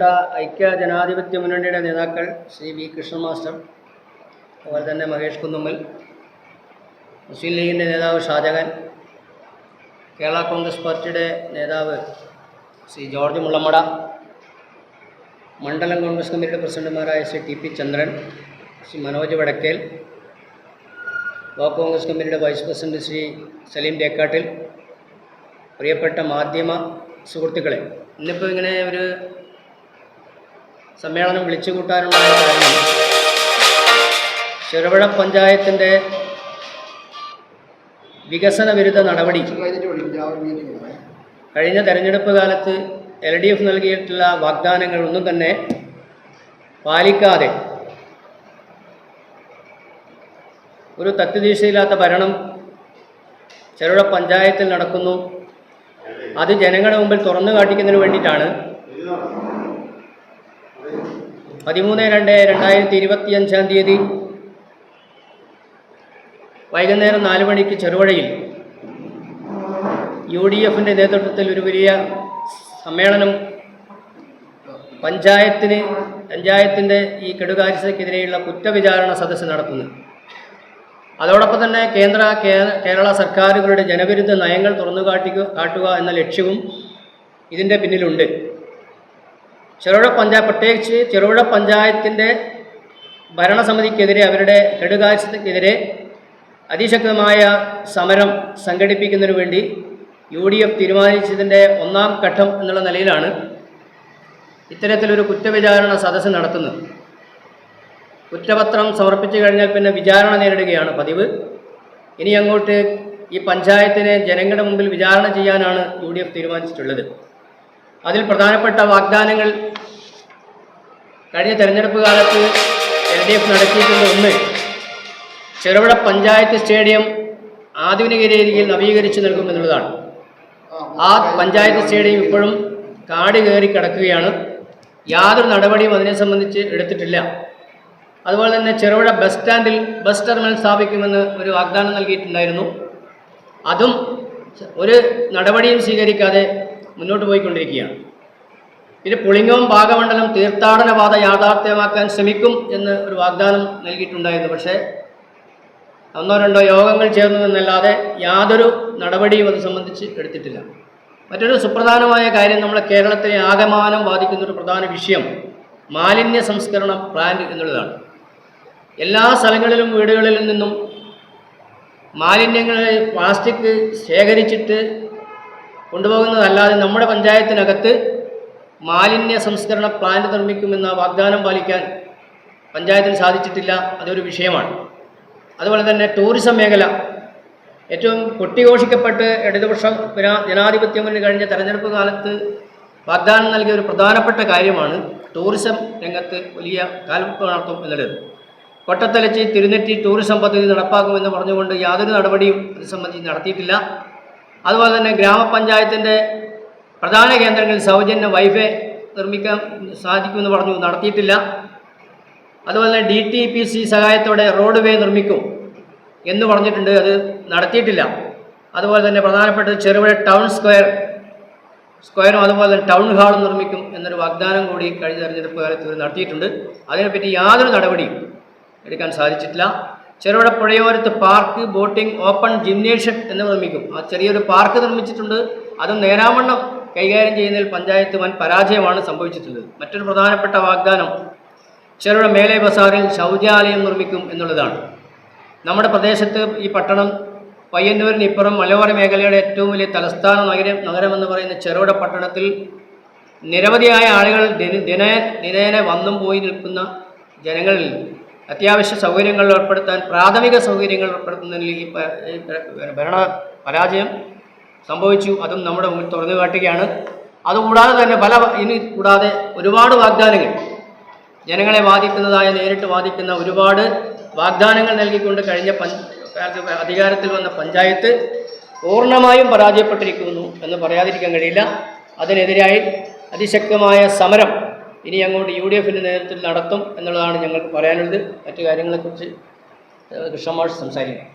ബഹുമാനപ്പെട്ട ഐക്യ ജനാധിപത്യ മുന്നണിയുടെ നേതാക്കൾ ശ്രീ വി കൃഷ്ണൻ മാസ്റ്റർ അതുപോലെ തന്നെ മഹേഷ് കുന്നുമ്മൽ മുസ്ലിം ലീഗിന്റെ നേതാവ് ഷാജഹാൻ കേരള കോൺഗ്രസ് പാർട്ടിയുടെ നേതാവ് ശ്രീ ജോർജ് മുള്ളമ്മട മണ്ഡലം കോൺഗ്രസ് കമ്മിറ്റിയുടെ പ്രസിഡന്റുമാരായ Shri T P Chandran Shri Manoj Vadakkel block Congress കമ്മിറ്റിയുടെ വൈസ് പ്രസിഡന്റ് ശ്രീ സലീം തേക്കാട്ടിൽ പ്രിയപ്പെട്ട മാധ്യമ സുഹൃത്തുക്കളെ ഇന്നിപ്പോൾ ഇങ്ങനെ ഒരു സമ്മേളനം വിളിച്ചു കൂട്ടാനുണ്ടായ കാരണം ചെറുപുഴ പഞ്ചായത്തിന്റെ വികസന വിരുദ്ധ നടപടി. കഴിഞ്ഞ തെരഞ്ഞെടുപ്പ് കാലത്ത് എൽ ഡി എഫ് നൽകിയിട്ടുള്ള വാഗ്ദാനങ്ങൾ ഒന്നും തന്നെ പാലിക്കാതെ ഒരു തത്വദീക്ഷയില്ലാത്ത ഭരണം ചെറുപുഴ പഞ്ചായത്തിൽ നടക്കുന്നു. അത് ജനങ്ങളുടെ മുമ്പിൽ തുറന്നു കാട്ടിക്കുന്നതിന് വേണ്ടിയിട്ടാണ് പതിമൂന്ന് രണ്ട് രണ്ടായിരത്തി ഇരുപത്തി അഞ്ചാം തീയതി. വൈകുന്നേരം നാല് മണിക്ക് ചെറുപുഴയിൽ യു ഡി എഫിന്റെ നേതൃത്വത്തിൽ ഒരു വലിയ സമ്മേളനം പഞ്ചായത്തിന് പഞ്ചായത്തിന്റെ ഈ കെടുകാര്യസ്ഥയ്ക്കെതിരെയുള്ള കുറ്റവിചാരണ സദസ്സ് നടത്തുന്നു അതോടൊപ്പം തന്നെ കേന്ദ്ര കേരള സർക്കാരുകളുടെ ജനവിരുദ്ധ നയങ്ങൾ തുറന്നു കാട്ടിക്കുക കാട്ടുക എന്ന ലക്ഷ്യവും ഇതിന്റെ പിന്നിലുണ്ട്. ചെറുപുഴ പഞ്ചായത്ത് പ്രത്യേകിച്ച് ചെറുപുഴ പഞ്ചായത്തിന്റെ ഭരണസമിതിക്കെതിരെ അവരുടെ കെടുകാഴ്ചക്കെതിരെ അതിശക്തമായ സമരം സംഘടിപ്പിക്കുന്നതിന് വേണ്ടി യു ഡി എഫ് തീരുമാനിച്ചതിന്റെ ഒന്നാം ഘട്ടം എന്നുള്ള നിലയിലാണ് ഇത്തരത്തിലൊരു കുറ്റവിചാരണ സദസ്സ് നടത്തുന്നത്. കുറ്റപത്രം സമർപ്പിച്ചു കഴിഞ്ഞാൽ പിന്നെ വിചാരണ നേരിടുകയാണ് പതിവ്. ഇനി അങ്ങോട്ട് ഈ പഞ്ചായത്തിനെ ജനങ്ങളുടെ മുമ്പിൽ വിചാരണ ചെയ്യാനാണ് യു തീരുമാനിച്ചിട്ടുള്ളത്. അതിൽ പ്രധാനപ്പെട്ട വാഗ്ദാനങ്ങൾ കഴിഞ്ഞ തെരഞ്ഞെടുപ്പ് കാലത്ത് എൽ ഡി എഫ് നടത്തിയിട്ടുള്ള ഒന്ന് ചെറുപുഴ പഞ്ചായത്ത് സ്റ്റേഡിയം ആധുനിക രീതിയിൽ നവീകരിച്ചു നൽകുമെന്നുള്ളതാണ് ആ പഞ്ചായത്ത് സ്റ്റേഡിയം ഇപ്പോഴും കാട് കയറി കിടക്കുകയാണ്. യാതൊരു നടപടിയും അതിനെ സംബന്ധിച്ച് എടുത്തിട്ടില്ല. അതുപോലെ തന്നെ ചെറുപുഴ ബസ് സ്റ്റാൻഡിൽ ബസ് ടെർമിനൽ സ്ഥാപിക്കുമെന്ന് ഒരു വാഗ്ദാനം നൽകിയിട്ടുണ്ടായിരുന്നു. അതും ഒരു നടപടിയും സ്വീകരിക്കാതെ മുന്നോട്ട് പോയിക്കൊണ്ടിരിക്കുകയാണ്. പിന്നെ പുളിങ്ങവും ഭാഗമണ്ഡലം തീർത്ഥാടനപാത യാഥാർത്ഥ്യമാക്കാൻ ശ്രമിക്കും എന്ന് ഒരു വാഗ്ദാനം നൽകിയിട്ടുണ്ടായിരുന്നു. പക്ഷേ ഒന്നോ രണ്ടോ യോഗങ്ങൾ ചേർന്നു എന്നല്ലാതെ യാതൊരു നടപടിയും അത് സംബന്ധിച്ച് എടുത്തിട്ടില്ല. മറ്റൊരു സുപ്രധാനമായ കാര്യം നമ്മളെ കേരളത്തെ ആകമാനം ബാധിക്കുന്ന ഒരു പ്രധാന വിഷയം മാലിന്യ സംസ്കരണ പ്ലാന്റ് എന്നുള്ളതാണ്. എല്ലാ സ്ഥലങ്ങളിലും വീടുകളിൽ നിന്നും മാലിന്യങ്ങളെ പ്ലാസ്റ്റിക് ശേഖരിച്ചിട്ട് കൊണ്ടുപോകുന്നതല്ലാതെ നമ്മുടെ പഞ്ചായത്തിനകത്ത് മാലിന്യ സംസ്കരണ പ്ലാന്റ് നിർമ്മിക്കുമെന്ന വാഗ്ദാനം പാലിക്കാൻ പഞ്ചായത്തിന് സാധിച്ചിട്ടില്ല അതൊരു വിഷയമാണ്. അതുപോലെ തന്നെ ടൂറിസം മേഖല. ഏറ്റവും കൊട്ടിഘോഷിക്കപ്പെട്ട് ഇടതുപക്ഷ ജനാധിപത്യം മുന്നണി കഴിഞ്ഞ തെരഞ്ഞെടുപ്പ് കാലത്ത് വാഗ്ദാനം നൽകിയ ഒരു പ്രധാനപ്പെട്ട കാര്യമാണ് ടൂറിസം രംഗത്ത് വലിയ കാൽവെപ്പ് നടത്തും എന്നുള്ളത്. കൊട്ടത്തലച്ചി തിരുനെറ്റി ടൂറിസം പദ്ധതി നടപ്പാക്കുമെന്ന് പറഞ്ഞുകൊണ്ട് യാതൊരു നടപടിയും ഇത് സംബന്ധിച്ച് നടത്തിയിട്ടില്ല. അതുപോലെ തന്നെ ഗ്രാമപഞ്ചായത്തിന്റെ പ്രധാന കേന്ദ്രങ്ങളിൽ സൗജന്യ വൈഫൈ നിർമ്മിക്കാൻ സാധിക്കുമെന്ന് പറഞ്ഞു. നടത്തിയിട്ടില്ല. അതുപോലെ തന്നെ ഡി ടി പി സി സഹായത്തോടെ റോഡ് വേ നിർമ്മിക്കും എന്ന് പറഞ്ഞിട്ടുണ്ട്. അത് നടത്തിയിട്ടില്ല. അതുപോലെ തന്നെ പ്രധാനപ്പെട്ട ചെറുപുഴ ടൗൺ സ്ക്വയർ സ്ക്വയറും അതുപോലെ തന്നെ ടൗൺ ഹാളും നിർമ്മിക്കും എന്നൊരു വാഗ്ദാനം കൂടി കഴിഞ്ഞ തെരഞ്ഞെടുപ്പ് കാലത്ത് നടത്തിയിട്ടുണ്ട്. അതിനെപ്പറ്റി യാതൊരു നടപടിയും എടുക്കാൻ സാധിച്ചിട്ടില്ല. ചെറുപുഴ പുഴയോരത്ത് പാർക്ക് ബോട്ടിംഗ് ഓപ്പൺ ജിംനേഷ്യം എന്നിവ നിർമ്മിക്കും. ആ ചെറിയൊരു പാർക്ക് നിർമ്മിച്ചിട്ടുണ്ട്. അതും നേരാവണ്ണം കൈകാര്യം ചെയ്യുന്നതിൽ പഞ്ചായത്ത് വൻ പരാജയമാണ് സംഭവിച്ചിട്ടുള്ളത്. മറ്റൊരു പ്രധാനപ്പെട്ട വാഗ്ദാനം ചെറുപുഴ മേലെ ബസാറിൽ ശൗചാലയം നിർമ്മിക്കും എന്നുള്ളതാണ്. നമ്മുടെ പ്രദേശത്ത് ഈ പട്ടണം പയ്യന്നൂരിന് ഇപ്പുറം മലയോര മേഖലയുടെ ഏറ്റവും വലിയ തലസ്ഥാന നഗരം നഗരമെന്ന് പറയുന്ന ചെറുപുഴ പട്ടണത്തിൽ നിരവധിയായ ആളുകൾ ദിന- ദിന ദിനേന വന്നും പോയി നിൽക്കുന്ന ജനങ്ങളിൽ അത്യാവശ്യ സൗകര്യങ്ങൾ ഏർപ്പെടുത്താൻ പ്രാഥമിക സൗകര്യങ്ങൾ ഏർപ്പെടുത്തുന്നതിൽ ഈ ഭരണ പരാജയം സംഭവിച്ചു. അതും നമ്മുടെ മുന്നിൽ തുറന്നു കാട്ടുകയാണ്. അതുകൂടാതെ തന്നെ പല ഇനി കൂടാതെ ഒരുപാട് വാഗ്ദാനങ്ങൾ. ജനങ്ങളെ ബാധിക്കുന്നതായ നേരിട്ട് ബാധിക്കുന്ന ഒരുപാട് വാഗ്ദാനങ്ങൾ നൽകിക്കൊണ്ട് കഴിഞ്ഞ അധികാരത്തിൽ വന്ന പഞ്ചായത്ത് പൂർണമായും പരാജയപ്പെട്ടിരിക്കുന്നു എന്ന് പറയാതിരിക്കാൻ കഴിയില്ല. അതിനെതിരായി അതിശക്തമായ സമരം ഇനി അങ്ങോട്ട് യു ഡി എഫിന്റെ നേതൃത്വത്തിൽ നടത്തും എന്നുള്ളതാണ് ഞങ്ങൾക്ക് പറയാനുള്ളത്. മറ്റു കാര്യങ്ങളെക്കുറിച്ച് കൃഷ്ണമാഷ് സംസാരിക്കും.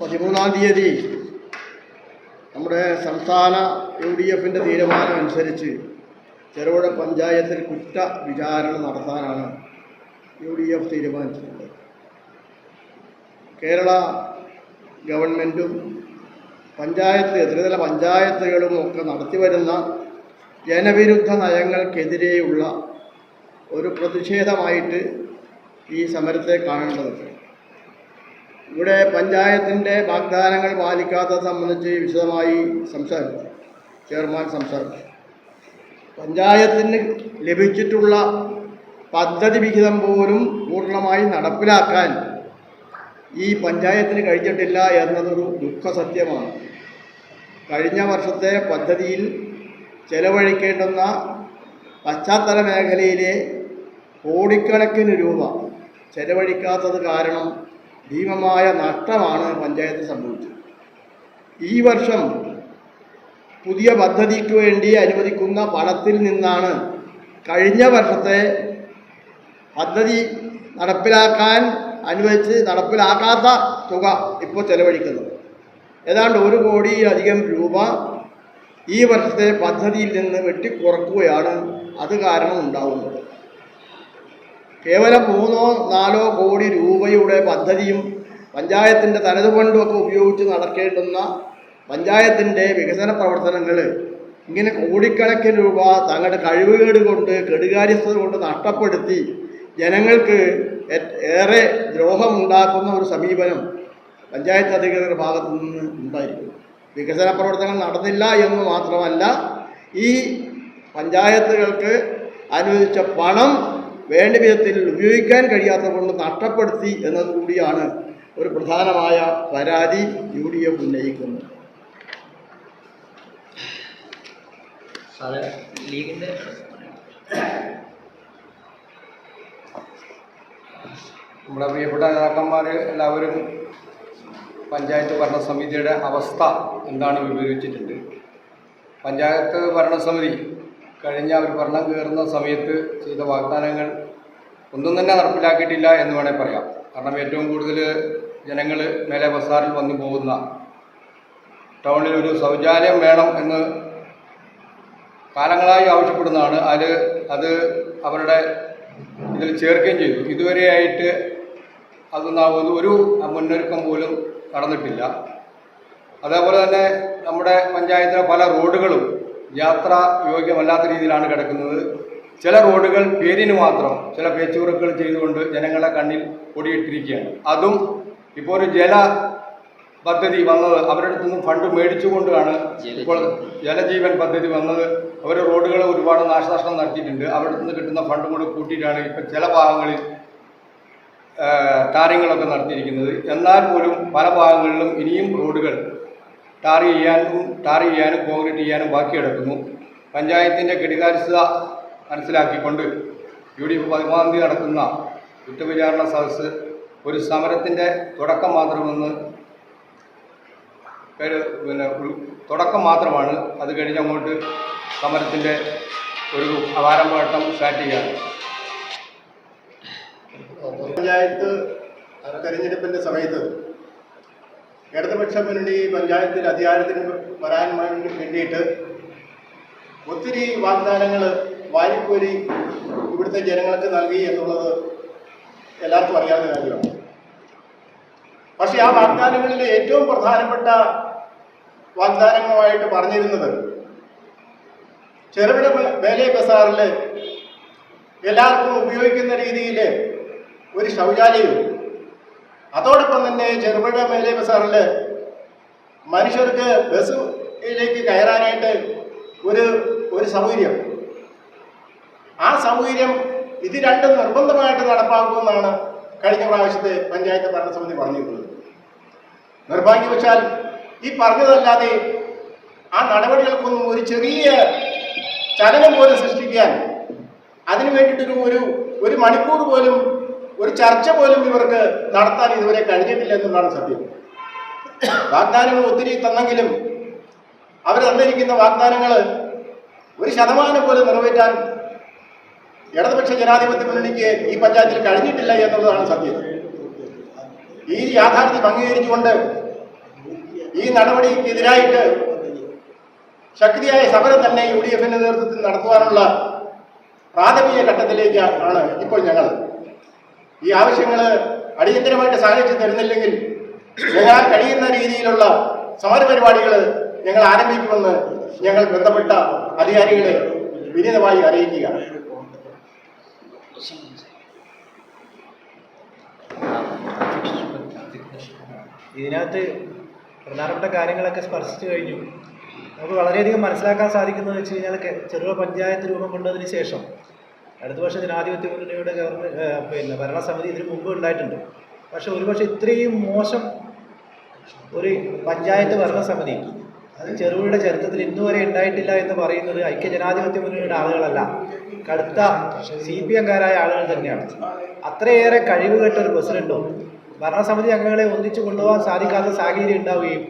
പതിമൂന്നാം തീയതി നമ്മുടെ സംസ്ഥാന യു ഡി എഫിന്റെ തീരുമാനം അനുസരിച്ച് ചെറുപുഴ പഞ്ചായത്തിൽ കുറ്റ വിചാരണ നടത്താനാണ് യു ഡി എഫ് തീരുമാനിച്ചിട്ടുള്ളത്. കേരള ഗവൺമെന്റും പഞ്ചായത്ത് ത്രിതല പഞ്ചായത്തുകളും ഒക്കെ നടത്തിവരുന്ന ജനവിരുദ്ധ നയങ്ങൾക്കെതിരെയുള്ള ഒരു പ്രതിഷേധമായിട്ട് ഈ സമരത്തെ കാണേണ്ടതുണ്ട്. ഇവിടെ പഞ്ചായത്തിന്റെ വാഗ്ദാനങ്ങൾ പാലിക്കാത്തത് സംബന്ധിച്ച് വിശദമായി സംസാരിച്ചു ചെയർമാൻ സംസാരിച്ചു പഞ്ചായത്തിന് ലഭിച്ചിട്ടുള്ള പദ്ധതി വിഹിതം പോലും പൂർണമായി നടപ്പിലാക്കാൻ ഈ പഞ്ചായത്തിന് കഴിഞ്ഞിട്ടില്ല എന്നതൊരു ദുഃഖസത്യമാണ്. കഴിഞ്ഞ വർഷത്തെ പദ്ധതിയിൽ ചെലവഴിക്കേണ്ടുന്ന പശ്ചാത്തല മേഖലയിലെ കോടിക്കണക്കിന് രൂപ ചെലവഴിക്കാത്തത് കാരണം ഭീമമായ നഷ്ടമാണ് പഞ്ചായത്ത് സംഭവിച്ചത്. ഈ വർഷം പുതിയ പദ്ധതിക്ക് വേണ്ടി അനുവദിക്കുന്ന പണത്തിൽ നിന്നാണ് കഴിഞ്ഞ വർഷത്തെ പദ്ധതി നടപ്പിലാക്കാൻ അനുവദിച്ച് നടപ്പിലാക്കാത്ത തുക ഇപ്പോൾ ചെലവഴിക്കുന്നത്. ഏതാണ്ട് ഒരു കോടിയിലധികം രൂപ ഈ വർഷത്തെ പദ്ധതിയിൽ നിന്ന് വെട്ടിക്കുറക്കുകയാണ്. അത് കാരണം ഉണ്ടാവുന്നത്. കേവലം മൂന്നോ നാലോ കോടി രൂപയുടെ പദ്ധതിയും പഞ്ചായത്തിന്റെ തനത് ഫണ്ടുമൊക്കെ ഉപയോഗിച്ച് നടക്കേണ്ടുന്ന പഞ്ചായത്തിന്റെ വികസന പ്രവർത്തനങ്ങൾ ഇങ്ങനെ കോടിക്കണക്കിന് രൂപ തങ്ങളുടെ കഴിവുകേട് കൊണ്ട് കെടുകാര്യസ്ഥത കൊണ്ട് നഷ്ടപ്പെടുത്തി ജനങ്ങൾക്ക് ഏറെ ദ്രോഹമുണ്ടാക്കുന്ന ഒരു സമീപനം പഞ്ചായത്ത് അധികൃതരുടെ ഭാഗത്തു നിന്ന് ഉണ്ടായിരിക്കും. വികസന പ്രവർത്തനങ്ങൾ നടന്നില്ല എന്ന് മാത്രമല്ല ഈ പഞ്ചായത്തുകൾക്ക് അനുവദിച്ച പണം വേണ്ട വിധത്തിൽ ഉപയോഗിക്കാൻ കഴിയാത്തത് കൊണ്ട് നഷ്ടപ്പെടുത്തി എന്നതുകൂടിയാണ് ഒരു പ്രധാനമായ പരാതി യു ഡി എഫ് ഉന്നയിക്കുന്നത് ലീഗിന്റെ നമ്മുടെ പ്രിയപ്പെട്ട നേതാക്കന്മാർ എല്ലാവരും പഞ്ചായത്ത് ഭരണസമിതിയുടെ അവസ്ഥ എന്താണ് വിവരിച്ചിട്ടുണ്ട്? പഞ്ചായത്ത് ഭരണസമിതി കഴിഞ്ഞ ഒരു ഭരണം കയറുന്ന സമയത്ത് ചെയ്ത വാഗ്ദാനങ്ങൾ ഒന്നും തന്നെ നടപ്പിലാക്കിയിട്ടില്ല എന്ന് വേണേൽ പറയാം. കാരണം ഏറ്റവും കൂടുതൽ ജനങ്ങൾ മേലെ ബസാറിൽ വന്നു പോകുന്ന ടൗണിൽ ഒരു ശൗചാലയം വേണം എന്ന് കാലങ്ങളായി ആവശ്യപ്പെടുന്നതാണ്. അത് അത് അവരുടെ ഇതിൽ ചേർക്കുകയും ചെയ്തു. ഇതുവരെയായിട്ട് അത് ഒരു മുന്നൊരുക്കം പോലും നടന്നിട്ടില്ല അതേപോലെ തന്നെ നമ്മുടെ പഞ്ചായത്തിലെ പല റോഡുകളും യാത്ര യോഗ്യമല്ലാത്ത രീതിയിലാണ് കിടക്കുന്നത്. ചില റോഡുകൾ പേരിന് മാത്രം ചില പേച്ചുറുക്കൾ ചെയ്തുകൊണ്ട് ജനങ്ങളെ കണ്ണിൽ പൊടിയിട്ടിരിക്കുകയാണ്. അതും ഇപ്പോൾ ഒരു ജല പദ്ധതി വന്നത് അവരുടെ നിന്നും ഫണ്ട് മേടിച്ചുകൊണ്ടാണ് ഇപ്പോൾ ജലജീവൻ പദ്ധതി വന്നത്. അവർ റോഡുകൾ ഒരുപാട് നാശനഷ്ടം നടത്തിയിട്ടുണ്ട്. അവരുടെ നിന്ന് കിട്ടുന്ന ഫണ്ടും കൂടെ കൂട്ടിയിട്ടാണ് ഇപ്പം ചില ഭാഗങ്ങളിൽ ടാറിങ്ങുകളൊക്കെ നടത്തിയിരിക്കുന്നത്. എന്നാൽ പോലും പല ഭാഗങ്ങളിലും ഇനിയും റോഡുകൾ ടാർ ചെയ്യാനും ടാർ ചെയ്യാനും കോൺക്രീറ്റ് ചെയ്യാനും ബാക്കി കിടക്കുന്നു. പഞ്ചായത്തിന്റെ കെടുകാര്യസ്ഥത മനസ്സിലാക്കിക്കൊണ്ട് യു ഡി എഫ് പതിമൂന്നാം തീയതി നടക്കുന്ന കുറ്റവിചാരണ സദസ്സ് ഒരു സമരത്തിന്റെ തുടക്കം മാത്രമെന്ന് പിന്നെ തുടക്കം മാത്രമാണ്. അത് കഴിഞ്ഞങ്ങോട്ട് സമരത്തിന്റെ ഒരു അപാരമ്പാട്ടം സ്റ്റാർട്ട് ചെയ്യാണ് പഞ്ചായത്ത് തെരഞ്ഞെടുപ്പിന്റെ സമയത്ത് ഇടതുപക്ഷ മുന്നണി പഞ്ചായത്തിൽ അധികാരത്തിന് വരാൻ വേണ്ടി വേണ്ടിയിട്ട് ഒത്തിരി വാഗ്ദാനങ്ങൾ വാരിക്കോരി ഇവിടുത്തെ ജനങ്ങൾക്ക് നൽകി എന്നുള്ളത് എല്ലാവർക്കും അറിയാവുന്ന കാര്യമാണ്. പക്ഷേ ആ വാഗ്ദാനങ്ങളിൽ ഏറ്റവും പ്രധാനപ്പെട്ട വാഗ്ദാനങ്ങളുമായിട്ട് പറഞ്ഞിരുന്നത് ചെറുകിട മേലെ ബസാറിൽ എല്ലാവർക്കും ഉപയോഗിക്കുന്ന രീതിയിൽ ഒരു ശൗചാലയവും അതോടൊപ്പം തന്നെ ചെറുപുഴ മേലെ ബസാറിൽ മനുഷ്യർക്ക് ബസ്സിലേക്ക് കയറാനായിട്ട് ഒരു ഒരു സൗകര്യം. ആ സൗകര്യം ഇത് രണ്ടും നിർബന്ധമായിട്ട് നടപ്പാക്കുമെന്നാണ് കഴിഞ്ഞ പ്രാവശ്യത്തെ പഞ്ചായത്ത് ഭരണസമിതി പറഞ്ഞിരുന്നത്. നിർഭാഗ്യവശാൽ ഈ പറഞ്ഞതല്ലാതെ ആ നടപടികൾക്കൊന്നും ഒരു ചെറിയ ചലനം പോലും സൃഷ്ടിക്കാൻ അതിനു വേണ്ടിയിട്ടൊരു ഒരു ഒരു മണിക്കൂർ പോലും ഒരു ചർച്ച പോലും ഇവർക്ക് നടത്താൻ ഇതുവരെ കഴിഞ്ഞിട്ടില്ല എന്നുള്ളതാണ് സത്യം. വാഗ്ദാനങ്ങൾ ഒത്തിരി തന്നെങ്കിലും അവർ തന്നിരിക്കുന്ന വാഗ്ദാനങ്ങൾ ഒരു ശതമാനം പോലും നിറവേറ്റാൻ ഇടതുപക്ഷ ജനാധിപത്യ മുന്നണിക്ക് ഈ പഞ്ചായത്തിൽ കഴിഞ്ഞിട്ടില്ല എന്നുള്ളതാണ് സത്യം. ഈ യാഥാർത്ഥ്യം അംഗീകരിച്ചുകൊണ്ട് ഈ നടപടിക്കെതിരായിട്ട് ശക്തിയായ സമരം തന്നെ യു ഡി എഫിന്റെ നേതൃത്വത്തിൽ നടത്തുവാനുള്ള പ്രാഥമിക ഘട്ടത്തിലേക്ക് ആണ് ഇപ്പോൾ ഞങ്ങൾ ഈ ആവശ്യങ്ങൾ അടിയന്തരമായിട്ട് സാധിച്ചു തരുന്നില്ലെങ്കിൽ ഞങ്ങൾ കഴിയുന്ന രീതിയിലുള്ള സമരപരിപാടികൾ ഞങ്ങൾ ആരംഭിക്കുമെന്ന് ഞങ്ങൾ ബന്ധപ്പെട്ട അധികാരികളെ വിനീതമായി അറിയിക്കുക. ഇതിനകത്ത് പ്രധാനപ്പെട്ട കാര്യങ്ങളൊക്കെ സ്പർശിച്ചു കഴിഞ്ഞു. നമുക്ക് വളരെയധികം മനസ്സിലാക്കാൻ സാധിക്കുന്നത് വെച്ച് കഴിഞ്ഞാൽ ചെറുപുഴ പഞ്ചായത്ത് രൂപം കൊണ്ടതിന് ശേഷം അടുത്ത വർഷം ജനാധിപത്യ മുന്നണിയുടെ ഗവൺമെന്റ് പിന്നെ ഭരണസമിതി ഇതിനു മുമ്പ് ഉണ്ടായിട്ടുണ്ട്. പക്ഷെ ഒരുപക്ഷെ ഇത്രയും മോശം ഒരു പഞ്ചായത്ത് ഭരണസമിതി അത് ചെറുപുഴയുടെ ചരിത്രത്തിൽ ഇന്നുവരെ ഉണ്ടായിട്ടില്ല എന്ന് പറയുന്നത് ഐക്യ ജനാധിപത്യ മുന്നണിയുടെ ആളുകളല്ല. കടുത്ത സി പി എംകാരായ ആളുകൾ തന്നെയാണ്. അത്രയേറെ കഴിവ് കേട്ട ഒരു പ്രസിഡന്റോ ഭരണസമിതി അംഗങ്ങളെ ഒന്നിച്ചു കൊണ്ടുപോകാൻ സാധിക്കാത്ത സാഹചര്യം ഉണ്ടാവുകയും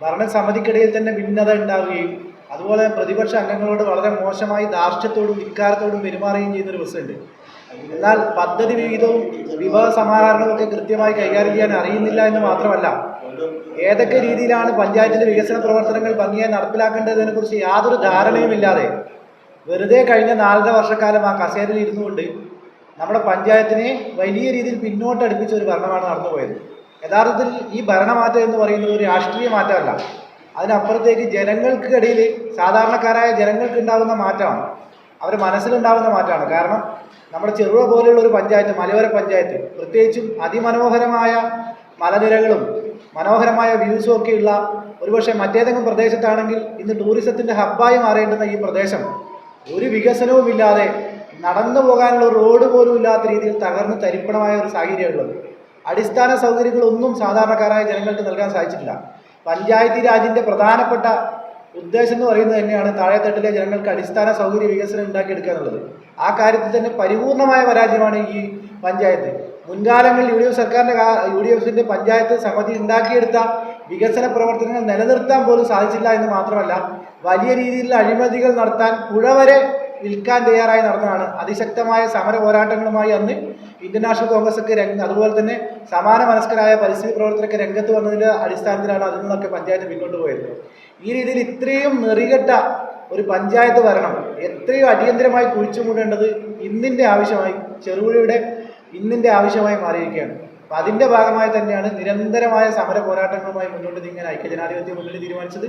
ഭരണസമിതിക്കിടയിൽ തന്നെ ഭിന്നത ഉണ്ടാവുകയും അതുപോലെ പ്രതിപക്ഷ അംഗങ്ങളോട് വളരെ മോശമായി ധാർഷ്ട്യത്തോടും ധിക്കാരത്തോടും പെരുമാറുകയും ചെയ്യുന്നൊരു പ്രസിഡന്റ് എന്നാൽ പദ്ധതി വിഹിതവും വിഭവ സമാഹരണവും ഒക്കെ കൃത്യമായി കൈകാര്യം ചെയ്യാൻ അറിയുന്നില്ല എന്ന് മാത്രമല്ല ഏതൊക്കെ രീതിയിലാണ് പഞ്ചായത്തിലെ വികസന പ്രവർത്തനങ്ങൾ ഭംഗിയായി നടപ്പിലാക്കേണ്ടതിനെ കുറിച്ച് യാതൊരു ധാരണയുമില്ലാതെ വെറുതെ കഴിഞ്ഞ നാലര വർഷക്കാലം ആ കസേരയിൽ ഇരുന്നുകൊണ്ട് നമ്മുടെ പഞ്ചായത്തിനെ വലിയ രീതിയിൽ പിന്നോട്ടടുപ്പിച്ച ഒരു ഭരണമാണ് നടന്നുപോയത്. യഥാർത്ഥത്തിൽ ഈ ഭരണമാറ്റം എന്ന് പറയുന്നത് ഒരു രാഷ്ട്രീയ മാറ്റമല്ല. അതിനപ്പുറത്തേക്ക് ജനങ്ങൾക്കിടയിൽ സാധാരണക്കാരായ ജനങ്ങൾക്ക് ഉണ്ടാകുന്ന മാറ്റമാണ്. അവരുടെ മനസ്സിലുണ്ടാകുന്ന മാറ്റമാണ്. കാരണം നമ്മുടെ ചെറുപ പോലെയുള്ള ഒരു പഞ്ചായത്ത് മലയോര പഞ്ചായത്ത് പ്രത്യേകിച്ചും അതിമനോഹരമായ മലനിരകളും മനോഹരമായ വ്യൂസും ഒക്കെയുള്ള ഒരുപക്ഷെ മറ്റേതെങ്കിലും പ്രദേശത്താണെങ്കിൽ ഇന്ന് ടൂറിസത്തിന്റെ ഹബ്ബായി മാറേണ്ടുന്ന ഈ പ്രദേശം ഒരു വികസനവും ഇല്ലാതെ നടന്നു പോകാനുള്ള റോഡ് പോലും ഇല്ലാത്ത രീതിയിൽ തകർന്ന് തരിപ്പണമായ ഒരു സാഹചര്യമുള്ളത് അടിസ്ഥാന സൗകര്യങ്ങളൊന്നും സാധാരണക്കാരായ ജനങ്ങൾക്ക് നൽകാൻ സാധിച്ചിട്ടില്ല. പഞ്ചായത്തി രാജിന്റെ പ്രധാനപ്പെട്ട ഉദ്ദേശം എന്ന് പറയുന്നത് തന്നെയാണ് താഴെത്തട്ടിലെ ജനങ്ങൾക്ക് അടിസ്ഥാന സൗകര്യ വികസനം ഉണ്ടാക്കിയെടുക്കുക എന്നുള്ളത്. ആ കാര്യത്തിൽ തന്നെ പരിപൂർണമായ പരാജയമാണ് ഈ പഞ്ചായത്ത്. മുൻകാലങ്ങളിൽ യു ഡി എഫ് സർക്കാരിന്റെ യു ഡി എഫിന്റെ പഞ്ചായത്ത് സമിതി ഉണ്ടാക്കിയെടുത്ത വികസന പ്രവർത്തനങ്ങൾ നിലനിർത്താൻ പോലും സാധിച്ചില്ല എന്ന് മാത്രമല്ല വലിയ രീതിയിലുള്ള അഴിമതികൾ നടത്താൻ പുഴ വരെ വിൽക്കാൻ തയ്യാറായി നടന്നതാണ്. അതിശക്തമായ സമര പോരാട്ടങ്ങളുമായി അന്ന് ഇന്ത്യൻ നാഷണൽ കോൺഗ്രസ് ഒക്കെ രംഗ അതുപോലെ തന്നെ സമാന മനസ്കരായ പരിസ്ഥിതി പ്രവർത്തകരൊക്കെ രംഗത്ത് വന്നതിന്റെ അടിസ്ഥാനത്തിലാണ് അതിൽ നിന്നൊക്കെ പഞ്ചായത്ത് പിന്നോട്ട് പോയത്. ഈ രീതിയിൽ ഇത്രയും നെറികെട്ട ഒരു പഞ്ചായത്ത് ഭരണം എത്രയോ അടിയന്തരമായി കുഴിച്ചുമൂടേണ്ടത് ഇന്നിന്റെ ആവശ്യമായി ചെറുപുഴയുടെ ഇന്നിന്റെ ആവശ്യമായി മാറിയിരിക്കുകയാണ്. അപ്പം അതിന്റെ ഭാഗമായി തന്നെയാണ് നിരന്തരമായ സമര പോരാട്ടങ്ങളുമായി മുന്നോട്ട് നീങ്ങാൻ ഐക്യജനാധിപത്യ മുന്നണി തീരുമാനിച്ചത്.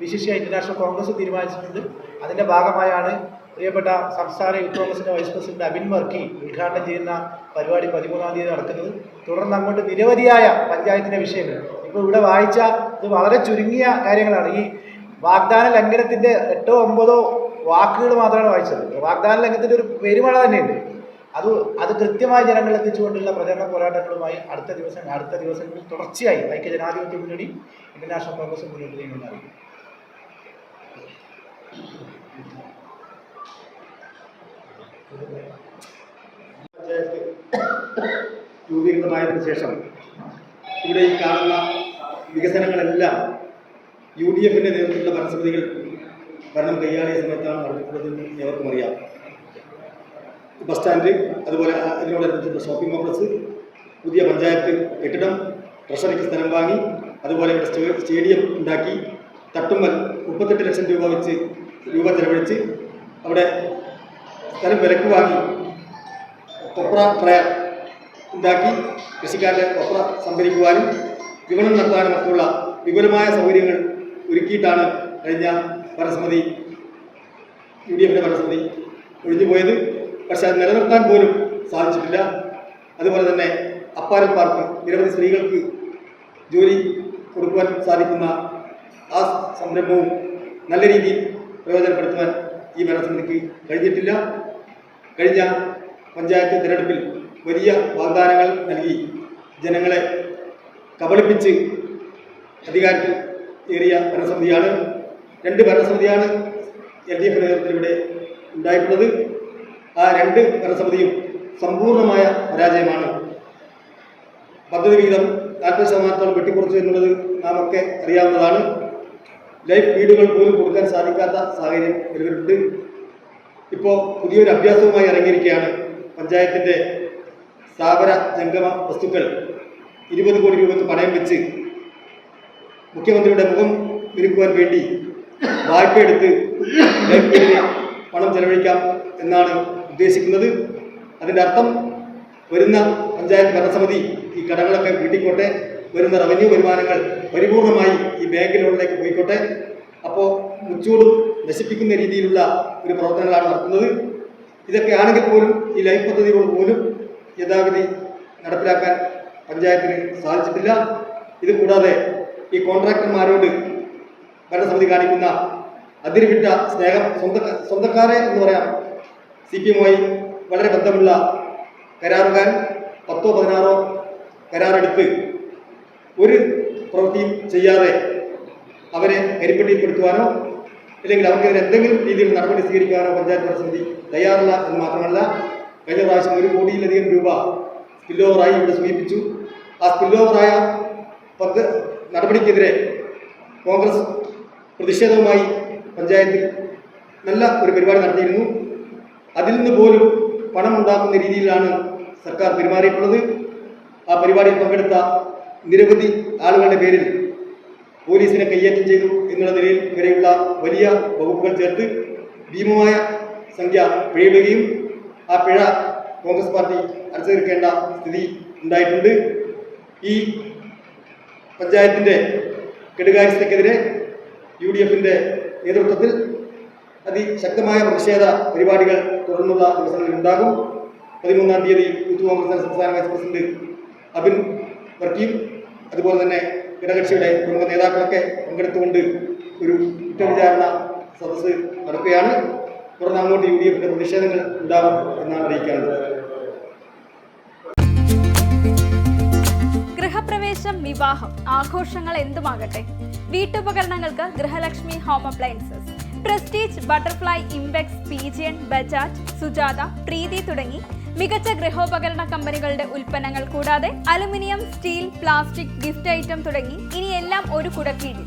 വിശിഷ്യ ഇന്റർനാഷണൽ കോൺഗ്രസ് തീരുമാനിച്ചിട്ടുണ്ട്. അതിന്റെ ഭാഗമായാണ് പ്രിയപ്പെട്ട സംസ്ഥാന യൂത്ത് കോൺഗ്രസിന്റെ വൈസ് പ്രസിഡന്റ് അബിൻ മർക്കി ഉദ്ഘാടനം ചെയ്യുന്ന പരിപാടി പതിമൂന്നാം തീയതി നടക്കുന്നത്. തുടർന്ന് അങ്ങോട്ട് നിരവധിയായ പഞ്ചായത്തിന്റെ വിഷയങ്ങൾ. ഇപ്പോൾ ഇവിടെ വായിച്ച ഇത് വളരെ ചുരുങ്ങിയ കാര്യങ്ങളാണ്. ഈ വാഗ്ദാന ലംഘനത്തിന്റെ എട്ടോ ഒമ്പതോ വാക്കുകൾ മാത്രമാണ് വായിച്ചത്. വാഗ്ദാന ലംഘനത്തിന്റെ ഒരു പെരുമഴ തന്നെയുണ്ട്. അത് അത് കൃത്യമായി ജനങ്ങളിൽ എത്തിച്ചുകൊണ്ടുള്ള പ്രചരണ പോരാട്ടങ്ങളുമായി അടുത്ത ദിവസം അടുത്ത ദിവസങ്ങളിൽ തുടർച്ചയായി ഐക്യ ജനാധിപത്യ മുന്നണി ഇന്റർനാഷണൽ നാഷണൽ കോൺഗ്രസ് മുന്നോട്ട് നീങ്ങുന്നതായിരിക്കും രൂപീകൃതമായതിനു ശേഷം ഇവിടെ ഈ കാണുന്ന വികസനങ്ങളെല്ലാം യു ഡി എഫിന്റെ നേതൃത്വത്തിലുള്ള ഭരണസമിതികൾ ഭരണം കൈയാളിയ സമയത്താണ് നടത്തിയിട്ടുള്ളതെന്ന് ഏവർക്കും അറിയാം. ബസ് സ്റ്റാൻഡ് അതുപോലെ അതിനോടനുബന്ധിച്ചുള്ള ഷോപ്പിംഗ് കോംപ്ലക്സ് പുതിയ പഞ്ചായത്ത് കെട്ടിടം ട്രഷറിക്ക് സ്ഥലം വാങ്ങി അതുപോലെ ഇവിടെ സ്റ്റേഡിയം ഉണ്ടാക്കി തട്ടുമ്മൽ മുപ്പത്തെട്ട് ലക്ഷം രൂപ വെച്ച് രൂപ ചെലവഴിച്ച് അവിടെ സ്ഥലം വിലക്ക് വാങ്ങി കൊപ്ര പ്രയർ ഉണ്ടാക്കി കൃഷിക്കാരുടെ കൊപ്ര സംഭരിക്കുവാനും വിപണനം നടത്താനും ഒക്കെയുള്ള വിപുലമായ സൗകര്യങ്ങൾ ഒരുക്കിയിട്ടാണ് കഴിഞ്ഞ ഭരണസമിതി യു ഡി എഫിന്റെ ഭരണസമിതി ഒഴിഞ്ഞുപോയത് പക്ഷെ അത് നിലനിർത്താൻ പോലും സാധിച്ചിട്ടില്ല. അതുപോലെ തന്നെ അപ്പാരൽ പാർക്ക് നിരവധി സ്ത്രീകൾക്ക് ജോലി കൊടുക്കുവാൻ സാധിക്കുന്ന ആ സംരംഭവും നല്ല രീതിയിൽ പ്രയോജനപ്പെടുത്തുവാൻ ഈ ഭരണസമിതിക്ക് കഴിഞ്ഞിട്ടില്ല. കഴിഞ്ഞ പഞ്ചായത്ത് തിരഞ്ഞെടുപ്പിൽ വലിയ വാഗ്ദാനങ്ങൾ നൽകി. ജനങ്ങളെ കബളിപ്പിച്ച് അധികാരത്തിൽ ഏറിയ ഭരണസമിതിയാണ്. രണ്ട് ഭരണസമിതിയാണ് എൽ ഡി എഫ് നേതൃത്വത്തിലൂടെ ഉണ്ടായിട്ടുള്ളത്. ആ രണ്ട് ഭരണസമിതിയും സമ്പൂർണമായ പരാജയമാണ്. പദ്ധതി വിഹിതം നാൽപ്പത് ശതമാനത്തോളം വെട്ടിക്കുറച്ചു എന്നുള്ളത് നാം ഒക്കെ അറിയാവുന്നതാണ്. ലൈഫ് വീടുകൾ പോലും കൊടുക്കാൻ സാധിക്കാത്ത സാഹചര്യം നിലവിലുണ്ട്. ഇപ്പോൾ പുതിയൊരു അഭ്യാസവുമായി ഇറങ്ങിയിരിക്കുകയാണ് പഞ്ചായത്തിന്റെ സ്ഥാപന ജംഗമ വസ്തുക്കൾ. ഇരുപത് കോടി രൂപയ്ക്ക് പണയം വെച്ച് മുഖ്യമന്ത്രിയുടെ മുഖം ഒരുക്കുവാൻ വേണ്ടി വായ്പയെടുത്ത് പണം ചെലവഴിക്കാം എന്നാണ് ഉദ്ദേശിക്കുന്നത്. അതിന്റെ അർത്ഥം വരുന്ന പഞ്ചായത്ത് ഭരണസമിതി ഈ കടങ്ങളൊക്കെ വീട്ടിക്കോട്ടെ വരുന്ന റവന്യൂ വരുമാനങ്ങൾ പരിപൂർണമായി ഈ ബാങ്കിലുള്ളിലേക്ക് പോയിക്കോട്ടെ. അപ്പോൾ മുച്ചൂടും നശിപ്പിക്കുന്ന രീതിയിലുള്ള ഒരു പ്രവർത്തനങ്ങളാണ് നടത്തുന്നത്. ഇതൊക്കെ ആണെങ്കിൽ പോലും ഈ ലൈഫ് പദ്ധതികൾ പോലും യഥാവിധി നടപ്പിലാക്കാൻ പഞ്ചായത്തിന് സാധിച്ചിട്ടില്ല. ഇത് കൂടാതെ ഈ കോൺട്രാക്ടർമാരോട് ഭരണസമിതി കാണിക്കുന്ന അതിരുവിട്ട സ്നേഹം സ്വന്ത സ്വന്തക്കാരെ എന്ന് പറയാം സി പി എമ്മുമായി വളരെ ബന്ധമുള്ള കരാറുകാരൻ പത്തോ പതിനാറോ കരാറെടുത്ത് ഒരു പ്രവൃത്തിയും ചെയ്യാതെ അവരെ കരിപ്പെട്ടിപ്പെടുത്തുവാനോ അല്ലെങ്കിൽ അവർക്കെതിരെ എന്തെങ്കിലും രീതിയിൽ നടപടി സ്വീകരിക്കാനോ പഞ്ചായത്ത് ഭരണസമിതി തയ്യാറല്ല എന്ന് മാത്രമല്ല കഴിഞ്ഞ പ്രാവശ്യം ഒരു കോടിയിലധികം രൂപ സ്പിൽ ഓവറായി ഇവിടെ സൂചിപ്പിച്ചു ആ സ്പിൽ ഓവറായ നടപടിക്കെതിരെ കോൺഗ്രസ് പ്രതിഷേധവുമായി പഞ്ചായത്തിൽ നല്ല ഒരു പരിപാടി നടത്തിയിരുന്നു. അതിൽ നിന്ന് പോലും പണം ഉണ്ടാക്കുന്ന രീതിയിലാണ് സർക്കാർ പെരുമാറിയിട്ടുള്ളത്. ആ പരിപാടിയിൽ പങ്കെടുത്ത നിരവധി ആളുകളുടെ പേരിൽ പോലീസിനെ കയ്യേറ്റം ചെയ്തു. എന്നുള്ള നിലയിൽ വരെയുള്ള വലിയ വകുപ്പുകൾ ചേർത്ത് ഭീമമായ സംഖ്യ പിഴയിടുകയും ആ പിഴ കോൺഗ്രസ് പാർട്ടി അടച്ചു തീർക്കേണ്ട സ്ഥിതി ഉണ്ടായിട്ടുണ്ട്. ഈ പഞ്ചായത്തിന്റെ കെടുകാര്യസ്ഥക്കെതിരെ യു ഡി എഫിന്റെ നേതൃത്വത്തിൽ അതിശക്തമായ പ്രതിഷേധ പരിപാടികൾ തുടർന്നുള്ള ദിവസങ്ങളിൽ ഉണ്ടാകും. പതിമൂന്നാം തീയതി യൂത്ത് കോൺഗ്രസ് സംസ്ഥാന വൈസ് പ്രസിഡന്റ് അബിൻ വർക്കിയും അതുപോലെ തന്നെ ഇടകക്ഷിയുടെ പ്രമുഖ നേതാക്കളൊക്കെ പങ്കെടുത്തുകൊണ്ട് ഒരു കുറ്റവിചാരണ സദസ്സ് നടക്കുകയാണ്. തുടർന്ന് അങ്ങോട്ട് യു ഡി എഫിന്റെ പ്രതിഷേധങ്ങൾ ഉണ്ടാകും എന്നാണ് അറിയിക്കാനുള്ളത്. ഗൃഹപ്രവേശം വിവാഹം ആഘോഷങ്ങൾ എന്തുമാകട്ടെ? വീട്ടുപകരണങ്ങൾക്ക് Grihalakshmi home appliances Prestige Butterfly Impex Pigeon Bajaj Sujata Preethi തുടങ്ങി മികച്ച ഗൃഹോപകരണ കമ്പനികളുടെ ഉൽപ്പന്നങ്ങൾ കൂടാതെ aluminium steel plastic gift item തുടങ്ങി ഇനിയെല്ലാം ഒരു കുടക്കീഴിൽ.